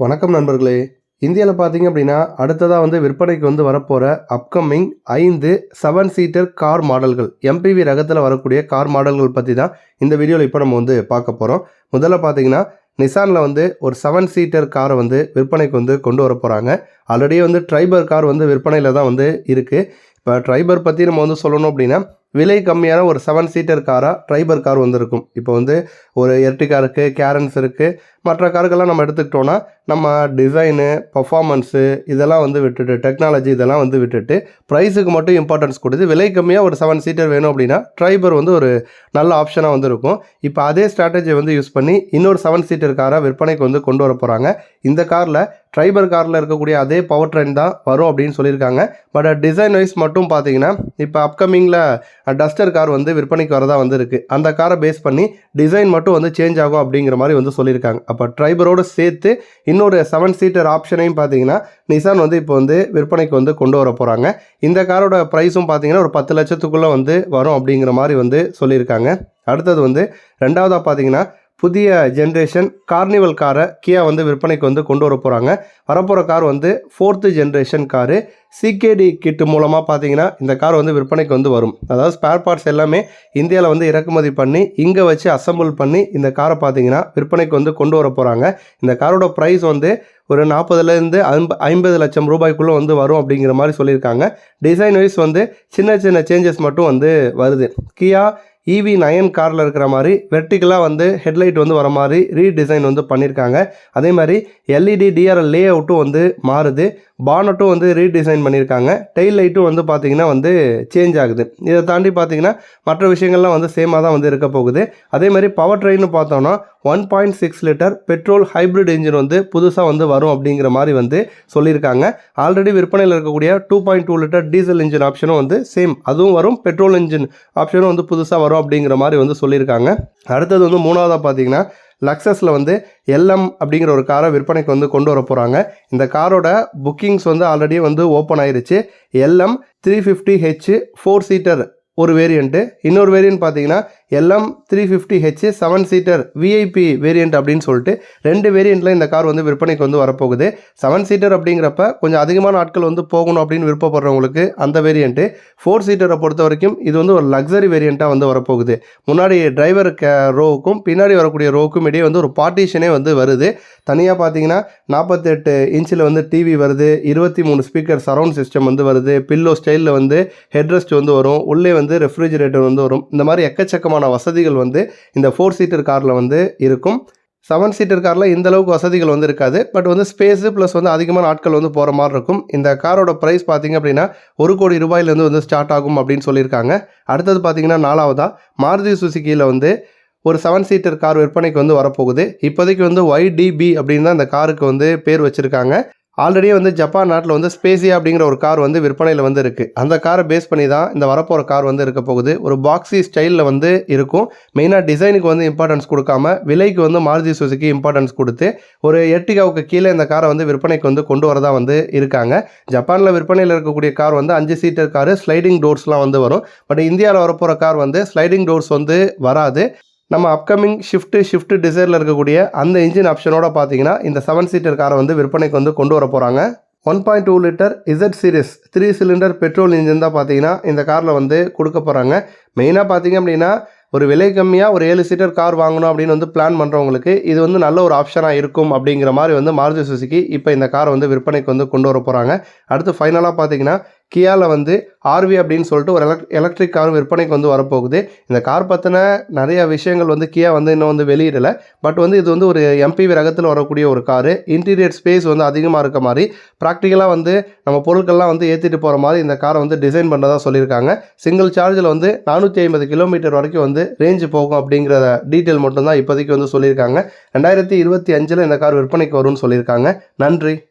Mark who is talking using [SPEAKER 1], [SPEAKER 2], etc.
[SPEAKER 1] வணக்கம் நண்பர்களே. இந்தியாவில் பார்த்தீங்க அப்படின்னா அடுத்ததாக வந்து விற்பனைக்கு வந்து வரப்போகிற அப்கமிங் ஐந்து செவன் சீட்டர் கார் மாடல்கள் எம்பிவி ரகத்தில் வரக்கூடிய கார் மாடல்கள் பற்றி தான் இந்த வீடியோவில் இப்போ நம்ம வந்து பார்க்க போகிறோம் முதல்ல பார்த்தீங்கன்னா நிசானில் வந்து ஒரு செவன் சீட்டர் காரை வந்து விற்பனைக்கு வந்து கொண்டு வர போகிறாங்க ஆல்ரெடி வந்து ட்ரைபர் கார் வந்து விற்பனையில் தான் வந்து இருக்குது இப்போ ட்ரைபர் பற்றி நம்ம வந்து சொல்லணும் அப்படின்னா விலை கம்மியான ஒரு செவன் சீட்டர் காராக ட்ரைபர் கார் வந்திருக்கும். இப்போ வந்து ஒரு எர்டிகா இருக்குது கேரன்ஸ் இருக்குது மற்ற காருக்கெல்லாம் நம்ம எடுத்துக்கிட்டோன்னா நம்ம டிசைனு பர்ஃபார்மன்ஸு இதெல்லாம் வந்து விட்டுட்டு டெக்னாலஜி இதெல்லாம் வந்து விட்டுட்டு ப்ரைஸுக்கு மட்டும் இம்பார்ட்டன்ஸ் கொடுத்து விலை கம்மியாக ஒரு செவன் சீட்டர் வேணும் அப்படின்னா ட்ரைபர் வந்து ஒரு நல்ல ஆப்ஷனாக வந்து இருக்கும் இப்போ அதே ஸ்ட்ராட்டஜி வந்து யூஸ் பண்ணி இன்னொரு செவன் சீட்டர் காரை விற்பனைக்கு வந்து கொண்டு வர போகிறாங்க இந்த காரில் ட்ரைபர் காரில் இருக்கக்கூடிய அதே பவர் ட்ரெயின் தான் வரும் அப்படின்னு சொல்லியிருக்காங்க. பட் டிசைன் வைஸ் மட்டும் பார்த்தீங்கன்னா இப்போ அப்கமிங்கில் டஸ்டர் கார் வந்து விற்பனைக்கு வரதா வந்திருக்கு. அந்த காரை பேஸ் பண்ணி டிசைன் மட்டும் வந்து சேஞ்ச் ஆகும் அப்படிங்கிற மாதிரி வந்து சொல்லியிருக்காங்க. அப்போ ட்ரைபரோடு சேர்த்து இன்னொரு செவன் சீட்டர் ஆப்ஷனையும் பார்த்தீங்கன்னா நிசான் வந்து இப்போ வந்து விற்பனைக்கு வந்து கொண்டு வர போகிறாங்க இந்த காரோட ப்ரைஸும் பார்த்தீங்கன்னா ஒரு பத்து லட்சத்துக்குள்ளே வந்து வரும் அப்படிங்கிற மாதிரி வந்து சொல்லியிருக்காங்க. அடுத்தது வந்து ரெண்டாவதாக பார்த்தீங்கன்னா புதிய ஜென்ரேஷன் கார்னிவல் காரை கியா வந்து விற்பனைக்கு வந்து கொண்டு வர போகிறாங்க வரப்போகிற கார் வந்து fourth generation car CKD kit மூலமாக பார்த்தீங்கன்னா இந்த கார் வந்து விற்பனைக்கு வந்து வரும். அதாவது ஸ்பேர் பார்ட்ஸ் எல்லாமே இந்தியாவில் வந்து இறக்குமதி பண்ணி இங்கே வச்சு அசம்பிள் பண்ணி இந்த காரை பார்த்தீங்கன்னா விற்பனைக்கு வந்து கொண்டு வர போகிறாங்க இந்த காரோட ப்ரைஸ் வந்து ஒரு நாற்பதுலேருந்து ஐம்ப ஐம்பது லட்சம் ரூபாய்க்குள்ளே வந்து வரும் அப்படிங்கிற மாதிரி சொல்லியிருக்காங்க. டிசைன் வைஸ் வந்து சின்ன சின்ன சேஞ்சஸ் மட்டும் வந்து வருது. கியா இவி நயன் காரில் இருக்கிற மாதிரி வெர்டிக்கலாக வந்து ஹெட்லைட் வந்து வர மாதிரி ரீடிசைன் வந்து பண்ணியிருக்காங்க அதே மாதிரி எல்இடி டிஆர்எல் லே அவுட்டும் வந்து மாறுது. பானட்டும் வந்து ரீடிசைன் பண்ணியிருக்காங்க. டெயில் லைட்டும் வந்து பார்த்திங்கன்னா வந்து சேஞ்ச் ஆகுது. இதை தாண்டி பார்த்தீங்கன்னா மற்ற விஷயங்கள்லாம் வந்து சேமாக தான் வந்து இருக்க போகுது. அதே மாதிரி பவர் ட்ரெயின்னு பார்த்தோன்னா one point six litre petrol hybrid engine வந்து புதுசாக வந்து வரும் அப்படிங்கிற மாதிரி வந்து சொல்லியிருக்காங்க. ஆல்ரெடி விற்பனையில் இருக்கக்கூடிய two point two litre diesel engine ஆப்ஷனும் வந்து சேம் அதுவும் வரும். பெட்ரோல் இன்ஜின் ஆப்ஷனும் வந்து புதுசாக வரும் அப்படிங்கிற மாதிரி வந்து சொல்லியிருக்காங்க. அடுத்தது வந்து மூணாவதாக பார்த்தீங்கன்னா லக்ஸஸில் வந்து எல்எம் அப்படிங்கிற ஒரு காரை விற்பனைக்கு வந்து கொண்டு வர போகிறாங்க இந்த காரோட புக்கிங்ஸ் வந்து ஆல்ரெடி வந்து ஓப்பன் ஆயிருச்சு. LM three fifty H four seater ஒரு வேரியண்ட்டு இன்னொரு வேரியன்ட் பார்த்தீங்கன்னா LM three fifty H seven seater VIP variant அப்படின்னு சொல்லிட்டு ரெண்டு வேரியண்ட்டில் இந்த கார் வந்து விற்பனைக்கு வந்து வரப்போகுது. செவன் சீட்டர் அப்படிங்கிறப்ப கொஞ்சம் அதிகமான ஆட்கள் வந்து போகணும் அப்படின்னு விருப்பப்படுறவங்களுக்கு அந்த வேரியண்ட்டு ஃபோர் சீட்டரை பொறுத்த வரைக்கும் இது வந்து ஒரு லக்ஸரி வேரியண்ட்டாக வந்து வரப்போகுது. முன்னாடி டிரைவர் கே ரோவுக்கும் பின்னாடி வரக்கூடிய ரோவுக்கும் இடையே வந்து ஒரு பார்ட்டிஷனே வந்து வருது. தனியாக பார்த்தீங்கன்னா நாற்பத்தெட்டு இன்ச்சில் வந்து டிவி வருது. இருபத்தி மூணு ஸ்பீக்கர் சரவுண்ட் சிஸ்டம் வந்து வருது. பில்லோ ஸ்டைலில் வந்து ஹெட்ரெஸ்ட் வந்து வரும். உள்ளே வந்து ரெஃப்ரிஜிரேட்டர் வந்து வரும். இந்த மாதிரி எக்கச்சக்கமான வசதிகள் வந்து இந்த ஃபோர் சீட்டர் காரில் வந்து இருக்கும். செவன் சீட்டர் காரில் இந்த அளவுக்கு வசதிகள் வந்து இருக்காது. பட் வந்து ஸ்பேஸு ப்ளஸ் வந்து அதிகமான ஆட்கள் வந்து போகிற மாதிரி இருக்கும். இந்த காரோட ப்ரைஸ் பார்த்திங்க அப்படின்னா ஒரு கோடி ரூபாயிலேருந்து வந்து ஸ்டார்ட் ஆகும் அப்படின்னு சொல்லியிருக்காங்க. அடுத்தது பார்த்தீங்கன்னா நாலாவதாக மாருதி சுசுக்கியில் வந்து ஒரு செவன் சீட்டர் கார் விற்பனைக்கு வந்து வரப்போகுது. இப்போதைக்கு வந்து ஒய்டிபி அப்படின்னு தான் இந்த காருக்கு வந்து பேர் வச்சுருக்காங்க. ஆல்ரெடி வந்து ஜப்பான் நாட்டில் வந்து ஸ்பேசியா அப்படிங்கிற ஒரு கார் வந்து விற்பனையில் வந்து இருக்குது அந்த காரை பேஸ் பண்ணி தான் இந்த வரப்போகிற கார் வந்து இருக்க போகுது. ஒரு பாக்ஸி ஸ்டைலில் வந்து இருக்கும். மெயினாக டிசைனுக்கு வந்து இம்பார்ட்டன்ஸ் கொடுக்காம விலைக்கு வந்து மாருதி சுசுக்கு இம்பார்ட்டன்ஸ் கொடுத்து ஒரு எட்டிகாவுக்கு கீழே இந்த காரை வந்து விற்பனைக்கு வந்து கொண்டு வரதா வந்து இருக்காங்க. ஜப்பானில் விற்பனையில் இருக்கக்கூடிய கார் வந்து அஞ்சு சீட்டர் காரு ஸ்லைடிங் டோர்ஸ்லாம் வந்து வரும். பட் இந்தியாவில் வரப்போகிற கார் வந்து ஸ்லைடிங் டோர்ஸ் வந்து வராது. நம்ம அப்கமிங் ஷிஃப்ட்டு ஷிஃப்ட் டிசைரில் இருக்கக்கூடிய அந்த இன்ஜின் ஆப்ஷனோட பார்த்தீங்கன்னா இந்த செவன் சீட்டர் காரை வந்து விற்பனைக்கு வந்து கொண்டு வர போகிறாங்க one point two litre Z series three cylinder petrol engine தான் பார்த்தீங்கன்னா இந்த காரில் வந்து கொடுக்க போகிறாங்க மெயினாக பார்த்தீங்க அப்படின்னா ஒரு விலை கம்மியாக ஒரு ஏழு சீட்டர் கார் வாங்கணும் அப்படின்னு வந்து பிளான் பண்ணுறவங்களுக்கு இது வந்து நல்ல ஒரு ஆப்ஷனாக இருக்கும் அப்படிங்கிற மாதிரி வந்து மாருதி சுசுக்கி இப்போ இந்த காரை வந்து விற்பனைக்கு வந்து கொண்டு வர போகிறாங்க அடுத்து ஃபைனலாக பார்த்தீங்கன்னா கியாவில் வந்து ஆர்வி அப்படின்னு சொல்லிட்டு ஒரு எலக் எலக்ட்ரிக் கார் விற்பனைக்கு வந்து வரப்போகுது. இந்த கார் பற்றின நிறைய விஷயங்கள் வந்து கியா வந்து இன்னும் வந்து வெளியிடலை. பட் வந்து இது வந்து ஒரு எம்பிவி ரகத்தில் வரக்கூடிய ஒரு காரு இன்டீரியர் ஸ்பேஸ் வந்து அதிகமாக இருக்க மாதிரி ப்ராக்டிக்கலாக வந்து நம்ம பொருட்கள்லாம் வந்து ஏற்றிட்டு போகிற மாதிரி இந்த காரை வந்து டிசைன் பண்ணுறதா சொல்லியிருக்காங்க. சிங்கிள் சார்ஜில் வந்து நானூற்றி ஐம்பது கிலோமீட்டர் வரைக்கும் வந்து ரேஞ்சு போகும் அப்படிங்கிற டீட்டெயில் மட்டும்தான் இப்போதைக்கு வந்து சொல்லியிருக்காங்க. ரெண்டாயிரத்தி இருபத்தி அஞ்சில் இந்த கார் விற்பனைக்கு வரும்னு சொல்லியிருக்காங்க. நன்றி.